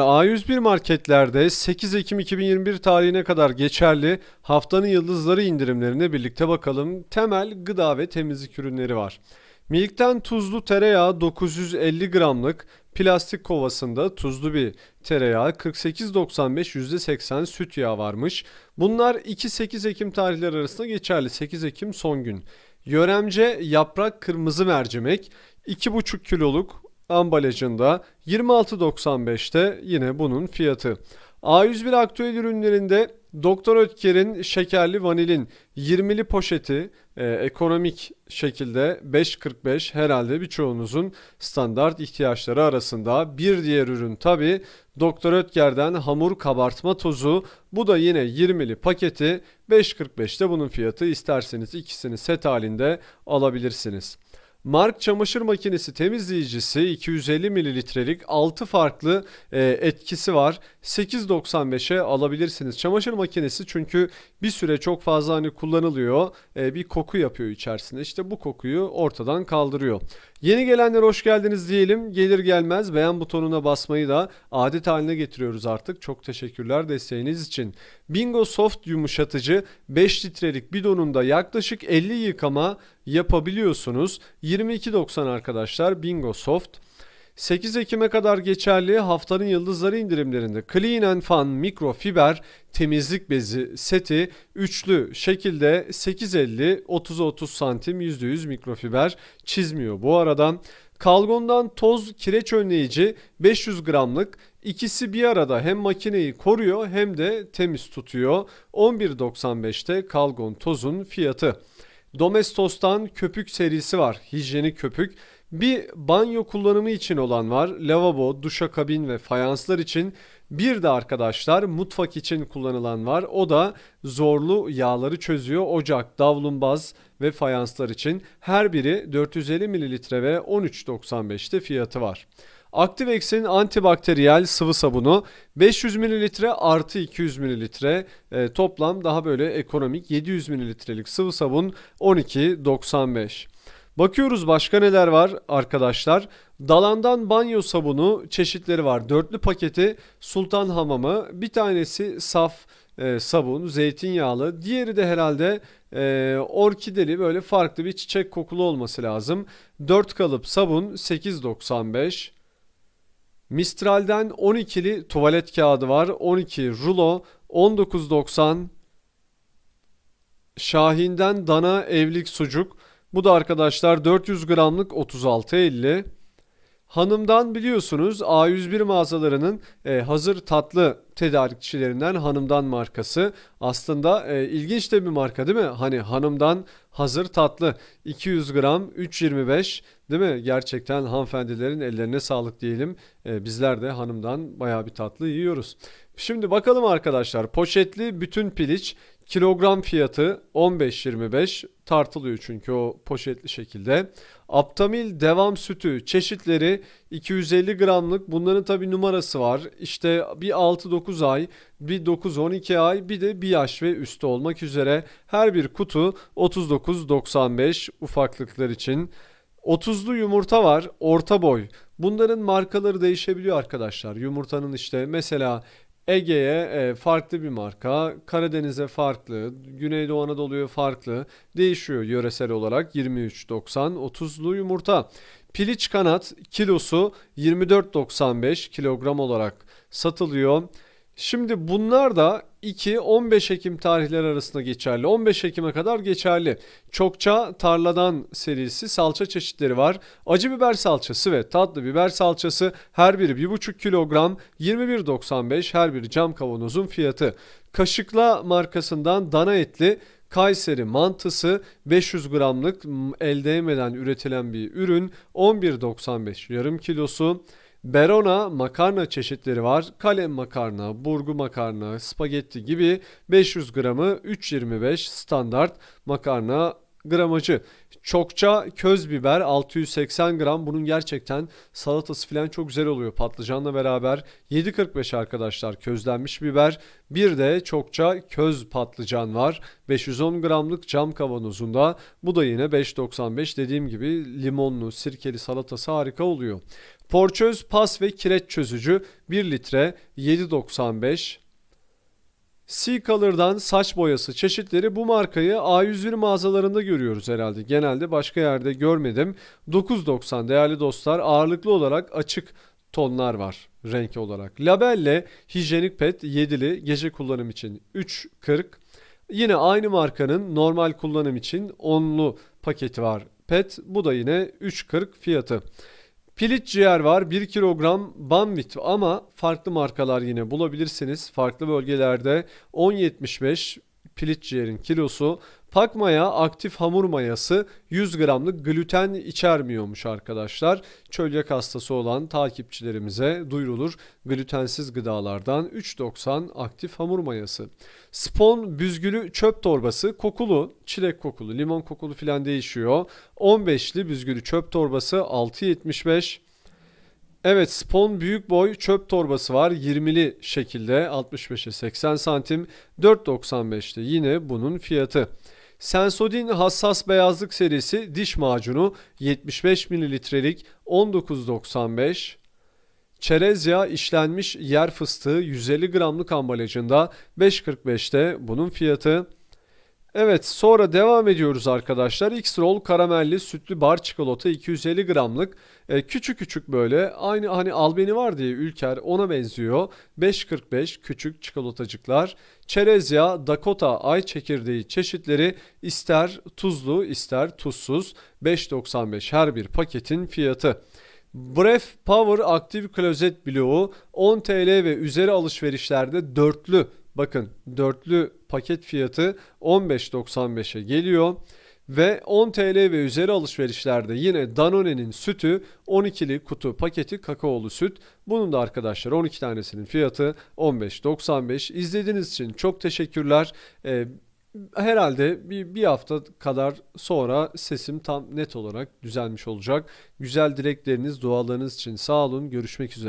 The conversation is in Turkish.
A101 marketlerde 8 Ekim 2021 tarihine kadar geçerli haftanın yıldızları indirimlerine birlikte bakalım. Temel gıda ve temizlik ürünleri var. Milk'ten tuzlu tereyağı 950 gramlık plastik kovasında tuzlu bir tereyağı 48.95 %80 süt yağı varmış. Bunlar 2-8 Ekim tarihleri arasında geçerli 8 Ekim son gün. Yöremce yaprak kırmızı mercimek 2,5 kiloluk ambalajında 26.95'te yine bunun fiyatı. A101 aktüel ürünlerinde Doktor Ötker'in şekerli vanilin 20'li poşeti e, ekonomik şekilde 5.45 herhalde birçoğunuzun standart ihtiyaçları arasında. Bir diğer ürün tabi Doktor Ötker'den hamur kabartma tozu. Bu da yine 20'li paketi 5.45'te bunun fiyatı. İsterseniz ikisini set halinde alabilirsiniz. Mark çamaşır makinesi temizleyicisi 250 mililitrelik 6 farklı e, etkisi var. 8.95'e alabilirsiniz. Çamaşır makinesi çünkü bir süre çok fazla hani kullanılıyor. E, bir koku yapıyor içerisinde. İşte bu kokuyu ortadan kaldırıyor. Yeni gelenler hoş geldiniz diyelim. Gelir gelmez beğen butonuna basmayı da adet haline getiriyoruz artık. Çok teşekkürler desteğiniz için. Bingo Soft yumuşatıcı 5 litrelik bidonunda yaklaşık 50 yıkama yapabiliyorsunuz. 22.90 arkadaşlar Bingo Soft. 8 Ekim'e kadar geçerli haftanın yıldızları indirimlerinde Clean and Fun mikrofiber temizlik bezi seti üçlü şekilde 8.50 30 30 santim %100 mikrofiber çizmiyor. Bu aradan Kalgon'dan toz kireç önleyici 500 gramlık ikisi bir arada hem makineyi koruyor hem de temiz tutuyor. 11.95'te Kalgon tozun fiyatı. Domestos'tan köpük serisi var. Hijyenik köpük. Bir banyo kullanımı için olan var. Lavabo, duşakabin ve fayanslar için. Bir de arkadaşlar mutfak için kullanılan var. O da zorlu yağları çözüyor. Ocak, davlumbaz ve fayanslar için. Her biri 450 mililitre ve 13.95'te fiyatı var. Activex'in antibakteriyel sıvı sabunu 500 mililitre artı 200 mililitre e, toplam daha böyle ekonomik 700 mililitrelik sıvı sabun 12.95. Bakıyoruz başka neler var arkadaşlar. Dalandan banyo sabunu çeşitleri var. Dörtlü paketi Sultan Hamamı. Bir tanesi saf e, sabun, zeytinyağlı. Diğeri de herhalde e, orkideli böyle farklı bir çiçek kokulu olması lazım. 4 kalıp sabun 8.95. Mistral'den 12'li tuvalet kağıdı var. 12 rulo 19.90. Şahin'den dana evlik sucuk. Bu da arkadaşlar 400 gramlık 36.50. Hanımdan biliyorsunuz A101 mağazalarının e, hazır tatlı tedarikçilerinden Hanımdan markası. Aslında e, ilginç de bir marka değil mi? Hani Hanımdan hazır tatlı 200 gram 3.25 değil mi? Gerçekten hanımefendilerin ellerine sağlık diyelim. E, bizler de Hanımdan bayağı bir tatlı yiyoruz. Şimdi bakalım arkadaşlar poşetli bütün piliç kilogram fiyatı 15.25 tartılıyor çünkü o poşetli şekilde. Aptamil devam sütü çeşitleri 250 gramlık bunların tabi numarası var. İşte bir 6-9 ay, bir 9-12 ay, bir de bir yaş ve üstü olmak üzere her bir kutu 39.95 ufaklıklar için. 30'lu yumurta var orta boy. Bunların markaları değişebiliyor arkadaşlar. Yumurtanın işte mesela Ege'ye e, farklı bir marka, Karadeniz'e farklı, Güneydoğu Anadolu'ya farklı değişiyor yöresel olarak 23.90 30'lu yumurta. Piliç kanat kilosu 24.95 kilogram olarak satılıyor. Şimdi bunlar da 2-15 Ekim tarihleri arasında geçerli. 15 Ekim'e kadar geçerli. Çokça tarladan serisi salça çeşitleri var. Acı biber salçası ve tatlı biber salçası her biri 1,5 kilogram 21.95 her biri cam kavanozun fiyatı. Kaşıkla markasından dana etli Kayseri mantısı 500 gramlık el değmeden üretilen bir ürün 11.95 yarım kilosu. Berona makarna çeşitleri var. Kalem makarna, burgu makarna, spagetti gibi 500 gramı 3.25 standart makarna gramajı. Çokça köz biber 680 gram. Bunun gerçekten salatası falan çok güzel oluyor patlıcanla beraber. 7.45 arkadaşlar közlenmiş biber. Bir de çokça köz patlıcan var. 510 gramlık cam kavanozunda. Bu da yine 5.95 dediğim gibi limonlu, sirkeli salatası harika oluyor. Porçöz pas ve kireç çözücü 1 litre 7.95. C-Color'dan saç boyası çeşitleri bu markayı A101 mağazalarında görüyoruz herhalde. Genelde başka yerde görmedim. 9.90 değerli dostlar ağırlıklı olarak açık tonlar var renk olarak. Labelle hijyenik pet 7'li gece kullanım için 3.40. Yine aynı markanın normal kullanım için 10'lu paketi var pet. Bu da yine 3.40 fiyatı. Pilit ciğer var 1 kilogram bambit ama farklı markalar yine bulabilirsiniz. Farklı bölgelerde 10.75 pilit ciğerin kilosu. Pak maya aktif hamur mayası 100 gramlık gluten içermiyormuş arkadaşlar. Çölyak hastası olan takipçilerimize duyurulur. Glutensiz gıdalardan 3.90 aktif hamur mayası. Spon büzgülü çöp torbası kokulu, çilek kokulu, limon kokulu filan değişiyor. 15'li büzgülü çöp torbası 6.75. Evet Spon büyük boy çöp torbası var 20'li şekilde 65'e 80 santim 4.95'te yine bunun fiyatı. Sensodyne hassas beyazlık serisi diş macunu 75 mililitrelik 19.95. Çerez yağı işlenmiş yer fıstığı 150 gramlık ambalajında 5.45'te bunun fiyatı. Evet sonra devam ediyoruz arkadaşlar. X-Roll karamelli sütlü bar çikolata 250 gramlık. E, küçük küçük böyle aynı hani albeni var diye Ülker ona benziyor. 5.45 küçük çikolatacıklar. Çerez yağı Dakota ay çekirdeği çeşitleri ister tuzlu ister tuzsuz 5.95 her bir paketin fiyatı. Bref Power Active Closet bloğu 10 TL ve üzeri alışverişlerde dörtlü bakın dörtlü paket fiyatı 15.95'e geliyor. Ve 10 TL ve üzeri alışverişlerde yine Danone'nin sütü 12'li kutu paketi kakaolu süt. Bunun da arkadaşlar 12 tanesinin fiyatı 15.95. İzlediğiniz için çok teşekkürler. Ee, herhalde bir, bir hafta kadar sonra sesim tam net olarak düzelmiş olacak. Güzel dilekleriniz, dualarınız için sağ olun. Görüşmek üzere.